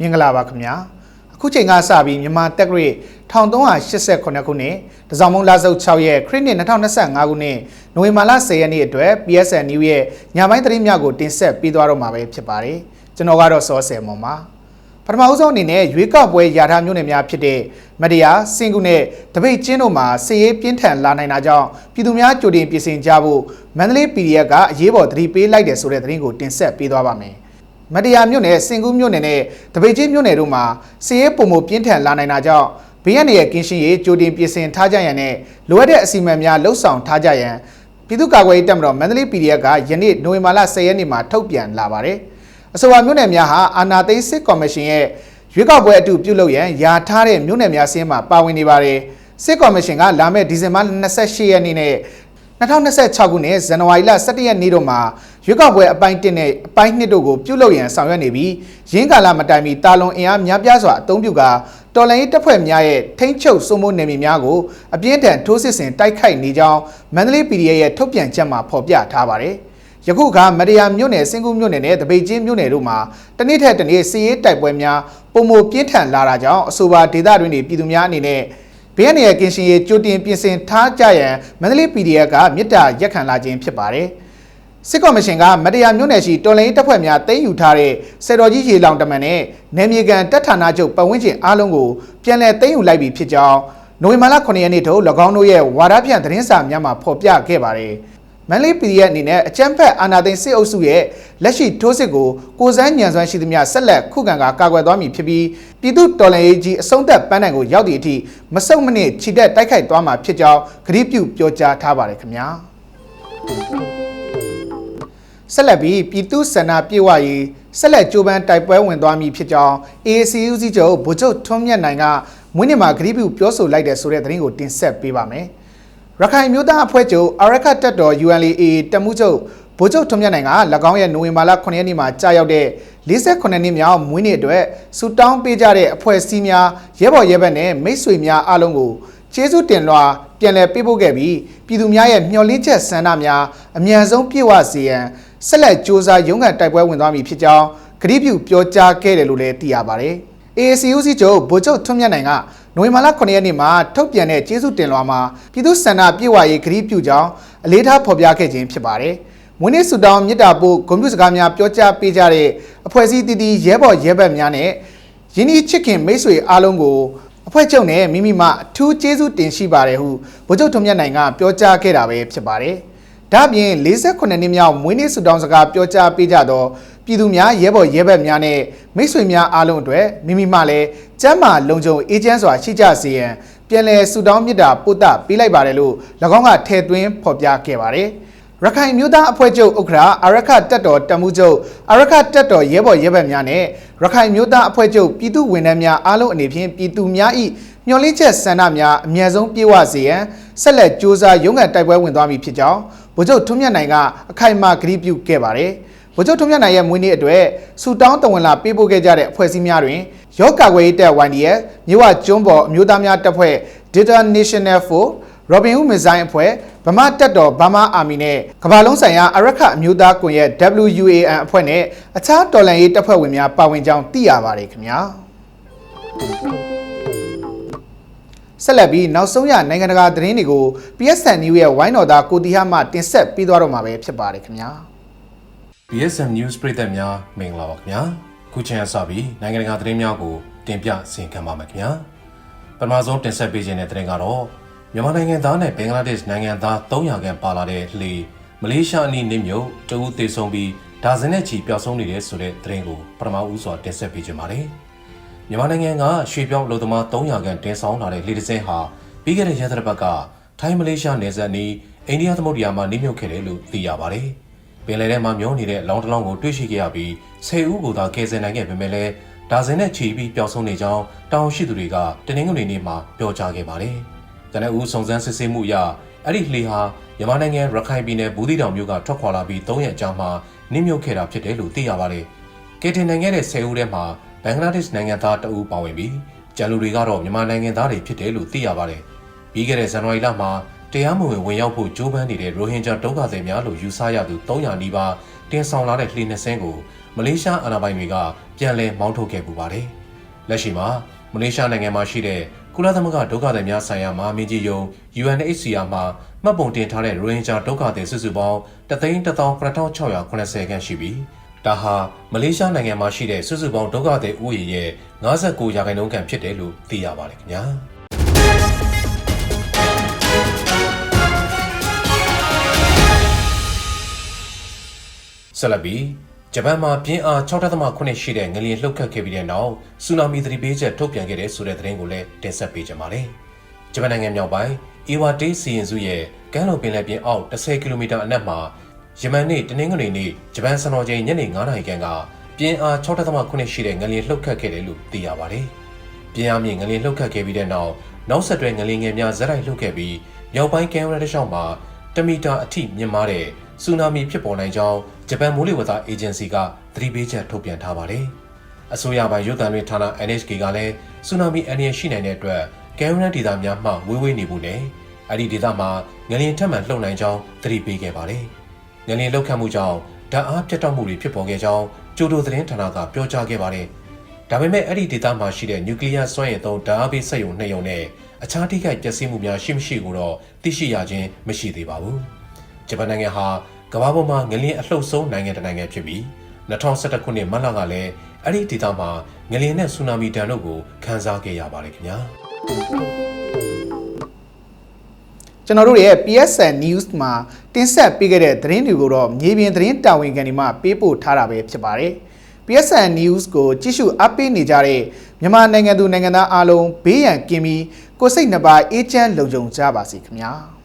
မင်္ဂလာပါခင်ဗျာအခုချိန်ကစပြီးမြန်မာတက်ကရစ်1389ခုနှစ်တစောင်းမုံလာစုပ်6ရက်ခရစ်နှစ်2025ခုနှစ်နိုဝင်ဘာလ10ရက်နေ့အတွက် PSN New ရဲ့ညပိုင်းသတင်းများကိုတင်ဆက်ပေးသွားတော့မှာပဲဖြစ်ပါတယ်ကျွန်တော်ကတော့စောဆယ်မွန်ပါပထမဦးဆုံးအနေနဲ့ရွေးကောက်ပွဲယာထားမျိုးနယ်များဖြစ်တဲ့မတရားစင်ကူနဲ့တပိတ်ကျင်းတို့မှာစည်ရေးပြင်းထန်လာနိုင်တာကြောင့်ပြည်သူများကြိုတင်ပြင်ဆင်ကြဖို့မန္တလေး PDF ကအရေးပေါ်သတိပေးလိုက်တယ်ဆိုတဲ့သတင်းကိုတင်ဆက်ပေးသွားပါမယ် မတရားမြို့နယ်စင်ကူးမြို့နယ်နဲ့တပိတ်ကျင်းမြို့နယ်တို့မှာစည်ရေးပုံမပြင်းထန်လာနိုင်တာကြောင့်ဘေးရန်ရဲ့ကင်းရှင်းရေးကြိုတင်ပြင်ဆင်ထားကြရန်နဲ့လိုအပ်တဲ့အစီအမံများလှုပ်ဆောင်ထားကြရန်ပြည်သူ့ကာကွယ်ရေးတပ်မတော်မန္တလေး PDF ကယနေ့နိုဝင်ဘာလ10ရက်နေ့မှာထုတ်ပြန်လာပါတယ်။အဆိုပါမြို့နယ်များဟာအာနာသိန်းစစ်ကော်မရှင်ရဲ့ရွေးကောက်ပွဲအတူပြုလုပ်ရန်ယာထားတဲ့မြို့နယ်များစင်းမှာပါဝင်နေပါတယ်။စစ်ကော်မရှင်ကလာမယ့်ဒီဇင်ဘာ28ရက်နေ့နဲ့2026ခုနှစ်ဇန်နဝါရီလ17ရက်နေ့တို့မှာ ရွေးကောက်ပွဲအပိုင်း1နဲ့အပိုင်း2တို့ကိုပြုလုပ်ရန်ဆောင်ရွက်နေပြီးရင်းကာလမတိုင်မီတာလွန်အင်အားများပြားစွာအသုံးပြုကာတော်လိုင်းရေးတပ်ဖွဲ့များရဲ့ထိန်းချုပ်စိုးမိုးနယ်မြေများကိုအပြင်းထန်ထိုးစစ်ဆင်တိုက်ခိုက်နေကြောင်းမန္တလေး PDF ရဲ့ထုတ်ပြန်ချက်မှာဖော်ပြထားပါတယ်။ယခုကမတရားမြို့နယ်စင်ကူးမြို့နယ်နဲ့တပိတ်ချင်းမြို့နယ်တို့မှာတနေ့ထက်တနေ့စီးရေးတိုက်ပွဲများပုံမပြင်းထန်လာတာကြောင့်အဆိုပါဒေသတွင်းတွေပြည်သူများအနေနဲ့ဘေးရန်ရဲ့ကင်းရှင်ရေးကြိုတင်ပြင်ဆင်ထားကြရန်မန္တလေး PDF ကမြစ်တာရက်ခံလာခြင်းဖြစ်ပါတယ်။ စစ်ကော်မရှင်ကမတရားမြို့နယ်ရှိတော်လိုင်းတပ်ဖွဲ့များတင်းယူထားတဲ့စေတော်ကြီးရေလောင်တမန်နဲ့နယ်မြေကန်တပ်ဌာနချုပ်ပတ်ဝန်းကျင်အားလုံးကိုပြန်လည်တင်းယူလိုက်ပြီဖြစ်ကြောင်းနိုဝင်ဘာလ9ရက်နေ့ထုတ်၎င်းတို့ရဲ့ဝါဒဖြန့်သတင်းစာများမှာဖော်ပြခဲ့ပါတယ်။မန်လေး PDF အနေနဲ့အကြမ်းဖက်အာဏာသိမ်းစစ်အုပ်စုရဲ့လက်ရှိထိုးစစ်ကိုကိုစန်းညံစွမ်းရှိသမျှဆက်လက်ခုခံကာကာကွယ်သွားမည်ဖြစ်ပြီးပြည်သူတော်လှန်ရေးကြီးအဆုံးသက်ပန်းတိုင်ကိုရောက်သည့်အထိမဆုတ်မနစ်ခြိတက်တိုက်ခိုက်သွားမှာဖြစ်ကြောင်းကတိပြုပြောကြားထားပါတယ်ခင်ဗျာ ဆက်လက်ပြီးပြည်သူဆန္ဒပြေဝရေးဆက်လက်ကြိုးပမ်းတိုက်ပွဲဝင်သွားမည်ဖြစ်ကြောင်း AACU စီချုပ်ဗိုလ်ချုပ်ထွန်းမြတ်နိုင်ကမွေးနေ့မှာကတိပြုပြောဆိုလိုက်တဲ့ဆိုတဲ့သတင်းကိုတင်ဆက်ပေးပါမယ်ရခိုင်မျိုးသားအဖွဲ့ချုပ်အရခတ်တပ်တော် UNLA တပ်မှုချုပ်ဗိုလ်ချုပ်ထွန်းမြတ်နိုင်က၎င်းရဲ့နိုဝင်ဘာလ9ရက်နေ့မှာကြာရောက်တဲ့48နှစ်မြောက်မွေးနေ့အတွက်စူတောင်းပေးကြတဲ့အဖွဲ့အစည်းများရဲဘော်ရဲဘက်နဲ့မိတ်ဆွေများအားလုံးကိုကျေးဇူးတင်လွှာပြန်လည်ပေးပို့ခဲ့ပြီးပြည်သူများရဲ့မျှော်လင့်ချက်ဆန္ဒများအမြန်ဆုံးပြည့်ဝစေရန် ဆက်လက်စ조사ရုံးကန်တိုက်ပွဲဝင်သွားမည်ဖြစ်ကြောင်းကတိပြုပြောကြားခဲ့တယ်လို့လည်းသိရပါတယ်။ AACUC ချုပ်ဗိုလ်ချုပ်ထွန်းမြတ်နိုင်ကနိုဝင်ဘာလ9ရက်နေ့မှာထုတ်ပြန်တဲ့ကျေးဇူးတင်လွှာမှာပြည်သူ့ဆန္ဒပြည့်ဝရေးကတိပြုကြောင်းအလေးထားဖော်ပြခဲ့ခြင်းဖြစ်ပါတယ်။မွေးနေ့ဆုတောင်းမြစ်တာပို့ဂုဏ်ပြုစကားများပြောကြားပေးကြတဲ့အဖွဲ့အစည်းတည်တည်ရဲဘော်ရဲဘက်များနဲ့ယင်းဤချစ်ခင်မိတ်ဆွေအားလုံးကိုအဖွဲ့ချုပ်နဲ့မိမိမှအထူးကျေးဇူးတင်ရှိပါတယ်ဟုဗိုလ်ချုပ်ထွန်းမြတ်နိုင်ကပြောကြားခဲ့တာပဲဖြစ်ပါတယ်။ ဒါ့အပြင်48နှစ်မြောက်မွေးနေ့ဆုတောင်းစကားပြောကြားပေးကြသောပြည်သူများရဲဘော်ရဲဘက်များနဲ့မိတ်ဆွေများအားလုံးအတွက်မိမိမှလည်းကျမ်းမာလုံခြုံအေးချမ်းစွာရှိကြစေရန်ပြန်လည်ဆုတောင်းမြတ်တာပို့တာပေးလိုက်ပါတယ်လို့၎င်းကထည့်သွင်းဖော်ပြခဲ့ပါတယ်။ရခိုင်မျိုးသားအဖွဲ့ချုပ်ဥက္ကဋ္ဌအရခတက်တော်တမှုချုပ်အရခတက်တော်ရဲဘော်ရဲဘက်များနဲ့ရခိုင်မျိုးသားအဖွဲ့ချုပ်ပြည်သူဝန်ထမ်းများအားလုံးအနေဖြင့်ပြည်သူများ၏ မျှော်လင့်ချက်ဆန္ဒများအမြဲဆုံးပြည့်ဝစေရန်ဆက်လက်ကြိုးစားရုံးကန်တိုက်ပွဲဝင်သွားမည်ဖြစ်ကြောင်းဗိုလ်ချုပ်ထွန်းမြတ်နိုင်ကအခိုင်အမာကတိပြုခဲ့ပါတယ်။ဗိုလ်ချုပ်ထွန်းမြတ်နိုင်ရဲ့မွေးနေ့အတွက်စူတောင်းတဝန်လာပေးပို့ခဲ့ကြတဲ့အဖွဲ့အစည်းများတွင်ရောကာကွယ်ရေးတပ် YDF မြို့ဝကျွန်းပေါ်အမျိုးသားများတပ်ဖွဲ့ Data National Force Robin Hood Missile အဖွဲ့ဗမာတပ်တော်ဗမာအာမီနဲ့ကမ္ဘာလုံးဆိုင်ရာအရက်ခအမျိုးသားကွန်ရက် WUAN အဖွဲ့နဲ့အခြားတော်လှန်ရေးတပ်ဖွဲ့ဝင်များပါဝင်ကြောင်းသိရပါတယ်ခင်ဗျာ ဆက်လက်ပြီးနောက်ဆုံးရနိုင်ငံတကာသတင်းတွေကို PSN News ရဲ့ဝိုင်းတော်သားကိုတီဟာမှတင်ဆက်ပေးသွားတော့မှာပဲဖြစ်ပါတယ်ခင်ဗျာ BSM News ပရိသတ်များမင်္ဂလာပါခင်ဗျာခုချိန်အစပြီးနိုင်ငံတကာသတင်းများကိုတင်ပြဆင်ခံပါမယ်ခင်ဗျာပထမဆုံးတင်ဆက်ပေးခြင်းတဲ့သတင်းကတော့မြန်မာနိုင်ငံသားနဲ့ဘင်္ဂလားဒေ့ရှ်နိုင်ငံသား300ခန့်ပါလာတဲ့လှေမလေးရှားအနီးနစ်မြုပ်တဦးသေဆုံးပြီးဒါဇင်နဲ့ချီပျောက်ဆုံးနေတဲ့ဆိုတဲ့သတင်းကိုပထမဦးစွာတင်ဆက်ပေးခြင်းပါတယ် မြန်မာနိုင်ငံကရွှေပြောင်းလူသမား300ခန့်တင်ဆောင်လာတဲ့လှေတစ်စင်းဟာပြီးခဲ့တဲ့ရက်သတ္တပတ်ကထိုင်းမလေးရှားနယ်စပ်နီးအိန္ဒိယသမုဒ္ဒရာမှာနစ်မြုပ်ခဲ့တယ်လို့သိရပါတယ်။ပင်လယ်ထဲမှာမျောနေတဲ့လောင်းတလောင်းကိုတွေ့ရှိခဲ့ရပြီး10ဦးကိုသာကယ်ဆယ်နိုင်ခဲ့ပေမဲ့လည်းဒါဇင်နဲ့ချီပြီးပျောက်ဆုံးနေကြောင်းတောင်ရှိသူတွေကတနင်္ဂနွေနေ့မှာပြောကြားခဲ့ပါတယ်။တနအူးစုံစမ်းစစ်ဆေးမှုအရအဲ့ဒီလှေဟာမြန်မာနိုင်ငံရခိုင်ပြည်နယ်ဘူးသီးတောင်မြို့ကထွက်ခွာလာပြီး3ရက်ကြာမှနစ်မြုပ်ခဲ့တာဖြစ်တယ်လို့သိရပါတယ်။ကယ်တင်နိုင်ခဲ့တဲ့10ဦးထဲမှာ ဘင်္ဂလားဒေ့ရှ်နိုင်ငံသားတအူးပါဝင်ပြီးကျန်လူတွေကတော့မြန်မာနိုင်ငံသားတွေဖြစ်တယ်လို့သိရပါတယ်။ပြီးခဲ့တဲ့ဇန်နဝါရီလမှာတရားမဝင်ဝင်ရောက်ဖို့ကြိုးပမ်းနေတဲ့ရိုဟင်ဂျာဒုက္ခသည်များလို့ယူဆရသူ300နီးပါးတင်ဆောင်လာတဲ့လှေနှစ်စင်းကိုမလေးရှားအာဏာပိုင်တွေကပြန်လည်မောင်းထုတ်ခဲ့ပူပါတယ်။လက်ရှိမှာမလေးရှားနိုင်ငံမှာရှိတဲ့ကုလသမဂ္ဂဒုက္ခသည်များဆိုင်ရာမဟာမင်းကြီးယုံ UNHCR မှာမှတ်ပုံတင်ထားတဲ့ရိုဟင်ဂျာဒုက္ခသည်စုစုပေါင်း3,13680ခန့်ရှိပြီး ဒါဟာမလေးရှားနိုင်ငံမှာရှိတဲ့စုစုပေါင်းဒုက္ခသည်ဥယျာဉ်ရဲ့59ရာခိုင်နှုန်းခန့်ဖြစ်တယ်လို့သိရပါတယ်ခင်ဗျာ။ဆက်လက်ပြီးဂျပန်မှာပြင်းအား6.8ရှိတဲ့ငလျင်လှုပ်ခတ်ခဲ့ပြီးတဲ့နောက်ဆူနာမီသတိပေးချက်ထုတ်ပြန်ခဲ့တဲ့ဆိုတဲ့သတင်းကိုလည်းတင်ဆက်ပေးကြပါမယ်။ဂျပန်နိုင်ငံမြောက်ပိုင်းအီဝါတေးစီရင်စုရဲ့ကမ်းလွန်ပင်လယ်ပြင်အောက်10ကီလိုမီတာအနက်မှာ ယမန်နေ့တနင်္ဂနွေနေ့ဂျပန်စံတော်ချိန်ညနေ9:00နာရီခန့်ကပြင်းအား6.8ရှိတဲ့ငလျင်လှုပ်ခတ်ခဲ့တယ်လို့သိရပါတယ်။ပြင်းအားမြင့်ငလျင်လှုပ်ခတ်ခဲ့ပြီးတဲ့နောက်နောက်ဆက်တွဲငလျင်ငယ်များဇက်တိုက်လှုပ်ခဲ့ပြီးမြောက်ပိုင်းကမ်းရိုးတန်းတစ်လျှောက်မှာတမီတာအထိမြင့်မားတဲ့ဆူနာမီဖြစ်ပေါ်နိုင်ကြောင်းဂျပန်မိုးလေဝသအေဂျင်စီကသတိပေးချက်ထုတ်ပြန်ထားပါတယ်။အစိုးရပိုင်းရုပ်သံတွေဌာန NHK ကလည်းဆူနာမီအန္တရာယ်ရှိနိုင်တဲ့အတွက်ကမ်းရိုးတန်းဒေသများမှဝေးဝေးနေဖို့နဲ့အဲ့ဒီဒေသမှာငလျင်ထပ်မံလှုပ်နိုင်ကြောင်းသတိပေးခဲ့ပါတယ်။ ငလျင်လှုပ်ခတ်မှုကြောင့်ဓာတ်အားပြတ်တောက်မှုတွေဖြစ်ပေါ်ခဲ့ကြောင်းကျိုဒိုသတင်းဌာနကပြောကြားခဲ့ပါတယ်။ဒါပေမဲ့အဲ့ဒီဒေသမှာရှိတဲ့နျူကလ িয়ার စွမ်းရည်သုံးဓာတ်အားပေးစက်ရုံနှစ်ရုံနဲ့အခြားထိခိုက်ပျက်စီးမှုများရှိမရှိကိုတော့သိရှိရခြင်းမရှိသေးပါဘူး။ဂျပန်နိုင်ငံဟာကမ္ဘာပေါ်မှာငလျင်အလှုပ်ဆုံးနိုင်ငံတစ်နိုင်ငံဖြစ်ပြီး2011ခုနှစ်မတ်လကလည်းအဲ့ဒီဒေသမှာငလျင်နဲ့ဆူနာမီဒဏ်တို့ကိုခန်းစားခဲ့ရပါတယ်ခင်ဗျာ ကျွန်တော်တို့ရဲ့ PSN News မှာတင်ဆက်ပေးခဲ့တဲ့သတင်းတွေကိုတော့မြေပြင်သတင်းတာဝန်ခံတွေမှပေးပို့ထားတာပဲဖြစ်ပါတယ်။ PSN News ကိုကြည့်ရှုအပ်ပေးနေကြတဲ့မြန်မာနိုင်ငံသူနိုင်ငံသားအားလုံးဘေးရန်ကင်းပြီးကိုယ်စိတ်နှပါအေးချမ်းလုံခြုံကြပါစေခင်ဗျာ။